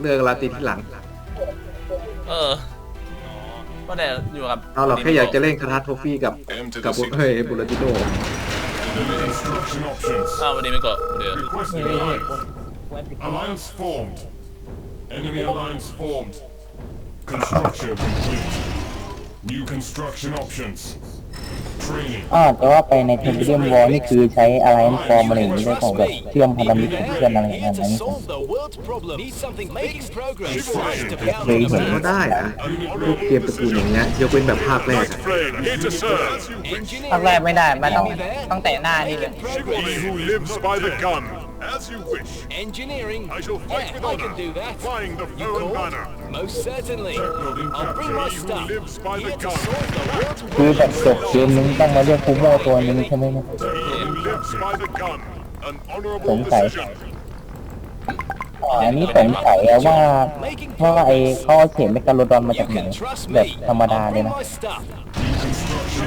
เรื่องลาตินที่หลัง เออก็แต่อยู่กับเอาเราแค่อยากจะเล่นคาทาโทฟี่กับ M to กับ the เฮ้ยบุรติโน Construction options. อ้าววันนี้ไม่กดเดี๋ยว Requesting alliance. Alliance formed. Enemy alliance formed. Construction complete. New construction options. Training. อ้าวแต่ว่าไปในเทมเ e ียมวอลนี่คือใช้อะไรฟอร์มอะไรอย่างนี้ได้ของแบบเชื่อมพันธมิตรกับเพื่อนอะไรอย่าง Here นั้น to นะ solve the world's problem. Need something making progress. Chivalry. To เคยเห็นก็ได้นะพวกเกมตระกูลอย่างเงี้ยยกเว้นแบบภาคแรกอะ Flame, here to serve. ภาคแรกไม่ได้มันต้องต้องแต่หน้านี่เลย He who lives by the gun. As you wish. Engineering. I shall fight with Yeah, I honor. can do that. Flying the You foe called? banner. Most certainly. Building I'll bring my capture. He who stuff. lives by the Here to gun. solve the world's คือแบบ problems. จบเกมนึงต้องมาเรียกคูโมตัวนึงใช่ไหมเนี่ย He who lives by the gun. An ส honorable งสัย decision. อ๋ออันนี้สงสัยอะว่าว่าไอ้เขาเอาเข็มเมกาโลดอนมา You จากไหน can trust แบบ me. ธรรมดา I'll เลย bring นะ my stuff.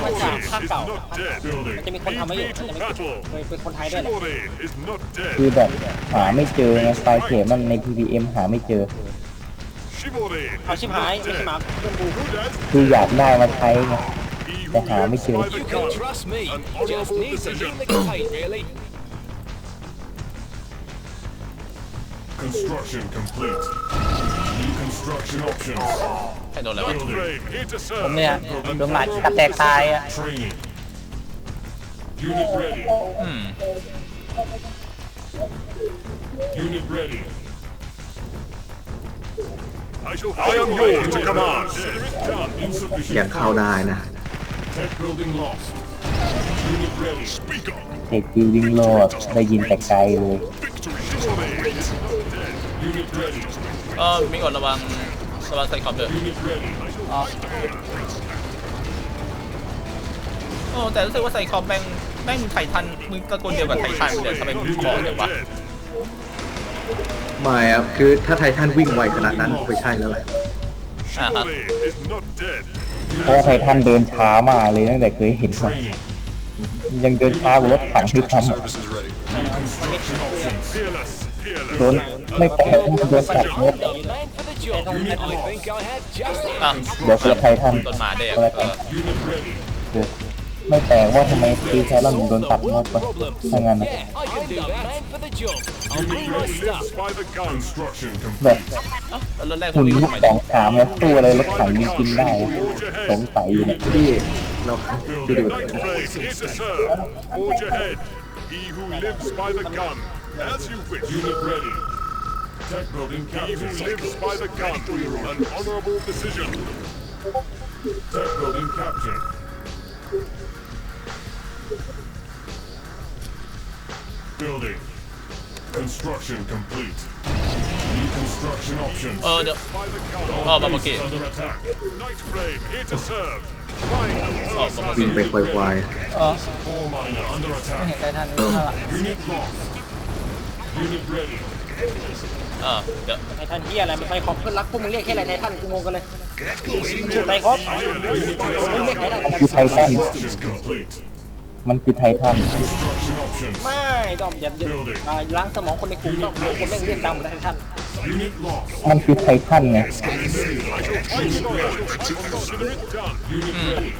Construction ภาค is เก่า not dead. จะมีคนทำมาอยู่ He จะ to มี battle. เป็นคนไทยด้วยแหละ Chivalry is not คือ dead. แบบหาไม่เจอไงไฟล์เข็มมันใน PVM หาไม่เจอ Chivalry เอา is ชิบหาย not ไม่ใช่หมา dead. เพื่อนบู Who does? คืออยากได้มาใช้ไง He who Để hả, mới lives chịu. by the You can gun. trust me. An Just honorable need to decision. communicate, really. Construction complete. New construction options. ให้โดนอะไรวะ Flame here to ผม serve. เนี่ยโดนหมากัดแตกตายอะ Training. Unit ready. อืม Unit ready. I shall. I am yours to command. Done. ยัง Insufficient. เข้าได้นะ Tech building lost. Unit ready. Speak up. เด็กบิวดิ้งโลดได้ยินแต่ไกลเลย Victory. Chivalry. Unit ready. เออมีกดระวัง ระวังใส่คอมเถอะ Unit ready. โอ้แต่รู้สึกว่าใส่คอมแม่งแม่งไททันมึงตระกูลเดียวกับไททันเดี๋ยวทำไมมึงคอเดี๋ยววะไม่อะคือถ้าไททันวิ่งไวขนาดนั้นไม่ใช่แล้วแหละอ่าฮะ Chivalry is not dead. เพราะว่าไททันเดินช้ามากเลยตั้งแต่เคยเห็นมา Training. ยังเดินช้ากว่ารถถังที่ทำอะ Construction options. Fearless. โด Fearless. นไม่แปลกที่โดนตัดงบ The man for the job. I think I had just อะเดี๋ยวเกิดไททันโดนหมาแดงก็แล้วเอกันอ Unit ready. ไม่แปลกว่าทำไมตีแคลอนถึงโดนตัดงบไปถ้างั้นนะ Yeah, I can do that. Man for the job. I'll bring my Unit stuff. lives by the gun. Construction แบบ complete. แล้วรถแรกหุ่นวิ่งยุคทำไมสองสามแล้วตู้อะไรรถถังยิงกินได้สงสัยอยู่เนี่ยที่เราดูดิ Building. Night Flame here to serve. Forge ahead. He who lives by the gun. As you wish. Unit ready. Tech building He who lives by the gun. An honorable decision. Tech building captured. Building. Construction complete. New construction options. เออเดี๋ยว by the gun. Oh, Mama Base Kid. under attack. Night Flame here to serve. Flying ออกมาวิ่งไปควาย Ore miner under ไม่ attack. เห็นไททันเท่าไหร่ Unit lost. Unit ready. เออเดี๋ยวไททันที่อะไรมันไปขอบเพื่อนรักพวกมึงเรียกแค่อะไรไททันกูงงกันเลยชื่อไทคอสมึงเรียกไททันคือไททัน Is complete. มันคือไททัน Construction options. ไม่ดอมอย่าอย่าล้างสมองคนในกลุ่มต้องคนเล่นเรียกตามเหมือนไททัน Unit lost. มันคือไททันไง Unit Consider it done. Unit ready.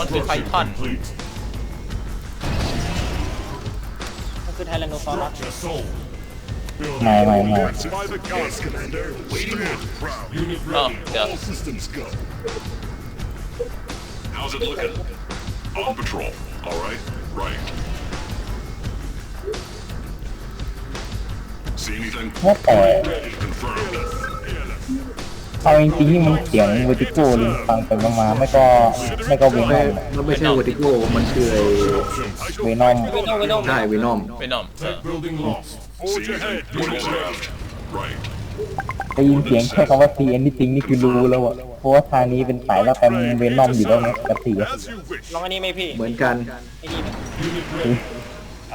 มันคือไททัน Good Helen no farm. My, my, my. Oh, yeah. Oh, How's it looking? On patrol. All right, right. See anything? What the? Confirmed. Fearless. เอาจริงๆนี่มันเสียงเวติโก้ลิงฟังไปมาๆไม่ก็ไม่ก็เวนไม่อมมันไม่ใช่วอติโกมันคือไอ้ Options. เวนอมเวนอมเวนอมใช่วีนอมไปนอมเออ Tech building lost. Forge ahead. Unit ready. Right. ได้ยินเสียงแค่คำว่า see anything นี่คือรู้แล้วอะเพราะว่าทางนี้เป็นสายแล้วแต่เวนอมอยู่แล้วไงปกติอะ As you wish. ลองอันนี้ไหมพี่เหมือนกัน ไอ้นี่ไหม Unit ready.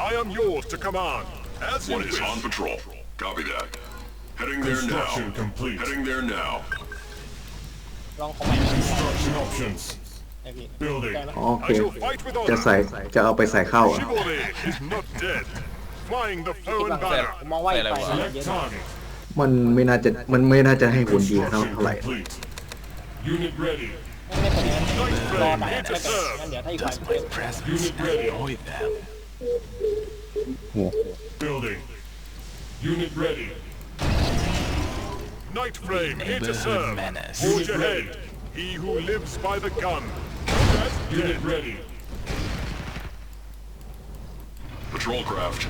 I am yours to command. As you One is wish. on patrol. Copy that. Heading there now. Construction complete. Heading there now. ลองของใหม่ Construction options. ไอ้พี่ Building. ได้ไหมอ๋อโอเค I shall fight with จะ honor. ใส่จะเอาไปใส่เข้าอะ Chivalry is not dead. Flying the คิด foe ว่า and banner. ผมมองว่าอีกฝ่าย Select เยอะ target. มันไม่น่าจะมันไม่น่าจะให้ผลดีเท่าเท่าไหร่ complete. Unit ready. ไม่เป็นอย่างนั้นรอ Frame ไหน here ไม่ to เป็น serve. งั้นเดี๋ยวถ้าอีกฝ่าย Unit ready. โอเค Building. Unit ready. Night frame here to serve. Forge ahead. He who lives by the gun. Unit ready. Patrol craft.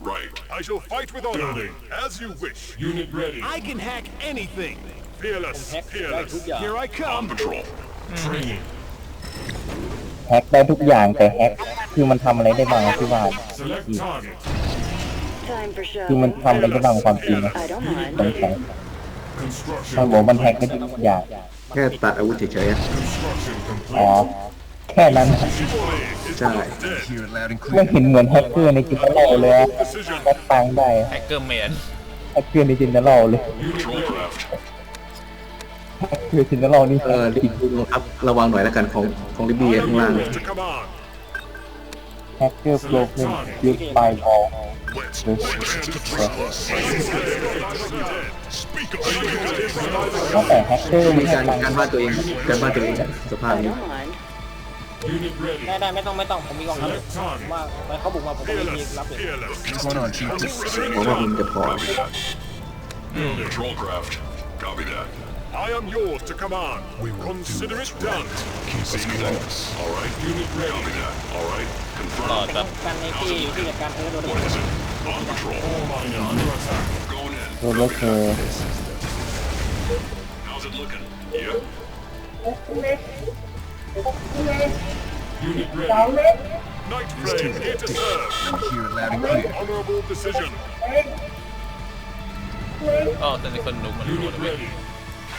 Right. I shall fight with honor. As you wish. Unit ready. I can hack anything. Fearless. แฮกได้ทุก Fearless. อย่าง Here I On come. patrol. Training. แฮกได้ทุกอย่างแต่แฮกคือมันทำอะไรได้บ้างที่ว่า Select target. Time for show. คือมันทำอะไรได้บ้างความจริงนะ I don't mind. สงสัย Construction. มันบอกมันแฮกได้ทุกอย่างแค่ตัดอาวุธเฉยๆอะ Construction อ๋อ complete. แค่นั้น Shibori is Sorry. not dead. Hear it loud and ไม่ clear. เห็นเหมือนแฮกเกอร์ในจินเนอรัลเลยอะ Decision. แฮกตังค์ได้แฮกเกอร์แมนแฮกเกอร์ในจินเนอรัลเลย Patrol craft. แฮกเกอร์จินเนอรัลนี่เออลิบบี้ครับระวังหน่อยแล้วกันของของลิบบี้ I ข้างล่าง am yours to command. แฮกเกอร์โปรเฟมยูสไฟบอล Let's หรือ speak of ตั้งแต่แฮกเกอร์มีมีการตังค์การบ้านตัวเองการบ้านตัวเองสภาพ I นี้ don't mind. Unit ready. ได้ได้ไม่ต้องไม่ต้องผมมีกองทัพผมว่าไปเขาบุกมาผมก็มี Fearless. รับอยู่ Fearless. What's going on, Chief? ผมว่าคุณจะพอ Copy that. Patrol craft. Copy that. I am yours to command. Consider it done. See anything? All right. Unit Copy ready. that. All right. ต่อ Confirm. จ้ะกันในที่ที่จัดการเออโดน What is it? On patrol. All miner under attack. Going in. โรเลอร์เคอร์ How's it looking? Yeah. Unit ready. Night frame here to serve. Hear it loud and An clear. honorable decision.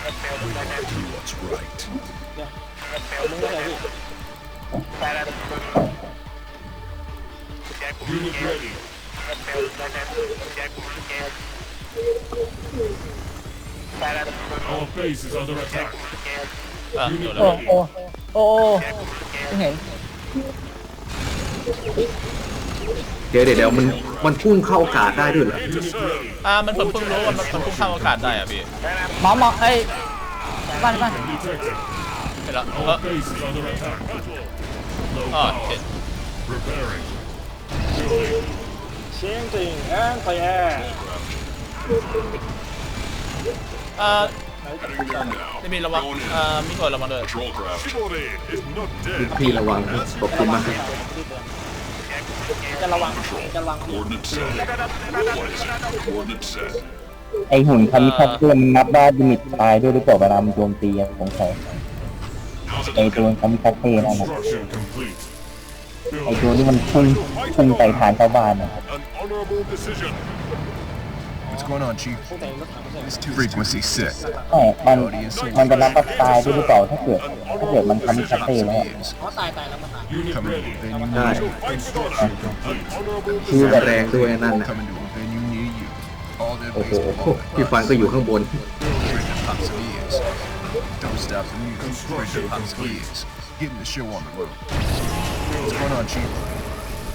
อ๋อแต่ในคนลุกมันรู้ Unit เลย ready. Do what's right. มึงก็เลยพี่ Unit ready. Our base is under attack. อะโด Unit นแล้ว ready. โอ้โอ้ไม่เห็นเดี๋ยวเดี๋ยวเดี๋ยวมันมันพุ่งเข้าอากาศได้ด้วยเหรอ Here to serve. อ่ามันผมเพิ่งรู้ว่ามันมันพุ่งข้ามอากาศได้อะพี่หมอหมอเอ้ยบ้านบ้าน Detected. เห็นแล้วเอ Our อ base is under attack. อ๋อเห็น Preparing. Building. เชียงจริงแอนไฟแอร์อ่า Heading there now. จะมีระวัง Going in. อ่ามีก่อนระวังด้วย Patrol craft. Shibori is not คุณ dead. พี่ระวังขอบคุณมากครับ จะระวังจะระวังพี่ Coordinates set. What is it? Coordinates set. ไอหุ่นคันนี้คาเกอร์มันนับว่าดิมิตตายด้วยหรือเปล่าเวลามันโจมตีอะสงสัยไอตัวคันนี้ครับเกอร์นั่นะ Construction complete. ไอตัวที่มันพุ่งพุ่งใส่ฐานชาวบ้านนะ An honorable decision. What's going on, Chief? พวกแต่รถถังไม่ใช่ Frequency set. ไม่มันมันจะนับว่าตายด้วยหรือเปล่าถ้าเกิด ถ้าเกิดมันคามิคาเกอร์แล้วอะ Is อ๋อตายตายแล้วมาตาย Unit coming to ready. a venue ได้ near you. Fight with honor. An honorable คือ decision. แรงด้วยนั่นนะ Coming to a venue near you. All their โอ้โห base belong to พี่ฟัน us. ก็อยู่ข้างบน Ready to pop some ears. Don't stop the music. Ready to pop some ears. Getting the show on the road. What's going on, Chief?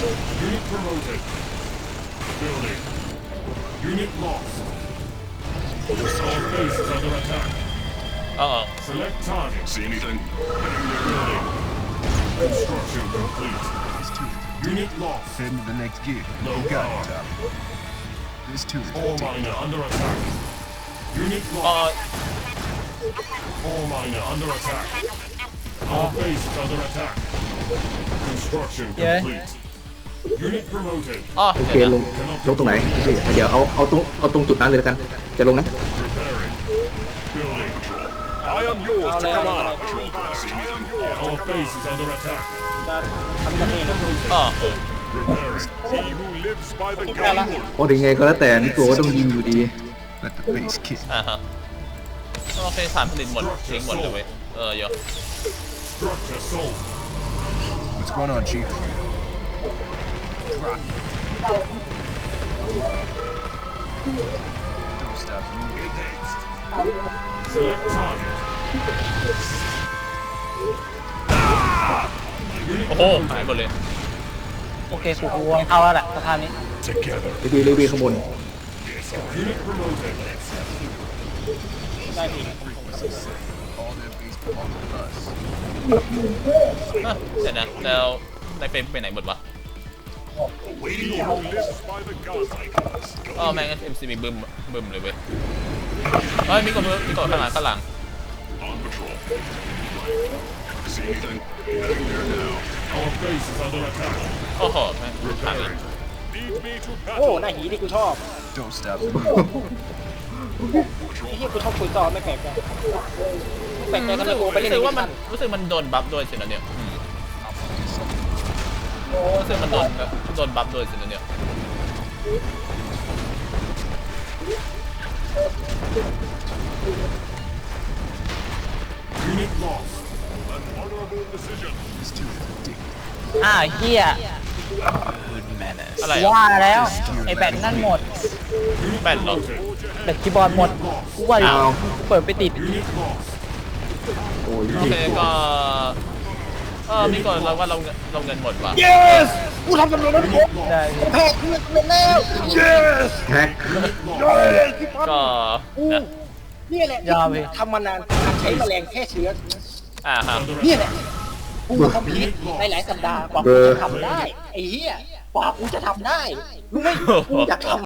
Unit promoted. Building. Unit lost. All bases under attack. Uh oh. Select target. See anything? Building. Construction complete. Unit lost. Send the next gear. No you got This turret. All miner under attack. Unit lost. Uh. All miner under attack. Our base is under attack. Construction complete. Yeah. อ๋อโอเคเดี๋ยวลนะงลงตรงไหนพี่เดี๋ยวเอาเอาตรงเอาตรงจุดนั้นเลยแล้วกัน จะลงนะ Preparing. Building. I am yours เอา to เลยเอาเลย command. เอาเลย See anything? Our base is under attack. จะทำกันเองนะอ๋อเออ He who lives by the ได้ละ gun เพราะถึงไงก็แล้วแต่นี่ตัวก็ต้องยิงอยู่ดี Let the base kick. อ่าฮะโอเคสารผลิตหมดทิ้งหมดเลยเว้ยเออเยอะ structure sold. What's going on, Chief? Don't stop moving. Select target. โอ้โหหายหมดเลย โอเคกูกูวงเข้าแล้วแหละสถานนี้ Together. เลวีเลวีข้างบน Unit promoted. ได้พี่ All their base belong to us. อะเดี๋ยวนะแล้วในเฟรมไปไหนหมดวะ He who lives by the gun. อ๋อแม่ง MCB บึ้มบึ้มเลยเว้ยเฮ้ยมีคนมีคนข้างหลังข้างหลัง On patrol. See anything? Heading there now. Our base is under attack. โอ้โหแม่งทางอีก Lead me to โอ้ battle. หน้าหีที่กูชอบ Don't stop moving. ไอ้เหี้ยกูชอบคุยต่อไม่แปลกใจแปลกใจทำไมกูไปเล่นรู้สึกในว่ามันท่านรู้สึกมันโดนบัฟด้วยสินะเนี่ยอืม รู้สึกมันโดนโดนบัฟด้วยสินะเนี่ย Unit lost. An honorable decision. This dude is addicted. อ่าเฮียอะไรว่าอะแล้ว ไอ้แบตนั่นหมด แบนเหรอแบตคีย์บอร์ดหมดกูว่าอ้าวเปิดไปติด Unit lost. โอ้ยโอเคก็ เออมีก่อนเราว่าเราเงินเราเงินหมดว่ะ yes กูทำสำเร็จแล้วทุกคนได้แพ้กูสำเร็จแล้วแท็กก็กูนะเนี่ยแหละยอมพี่ทำมานานการใช้แมลงแค่เชื้อ อ่าฮะเนี่ยแหละกูคอมพิวในหลายสัปดาห์กว่ากูจะทำได้ไอ้เหี้ยกว่ากูจะทำได้รู้ไหมกูอยากทำ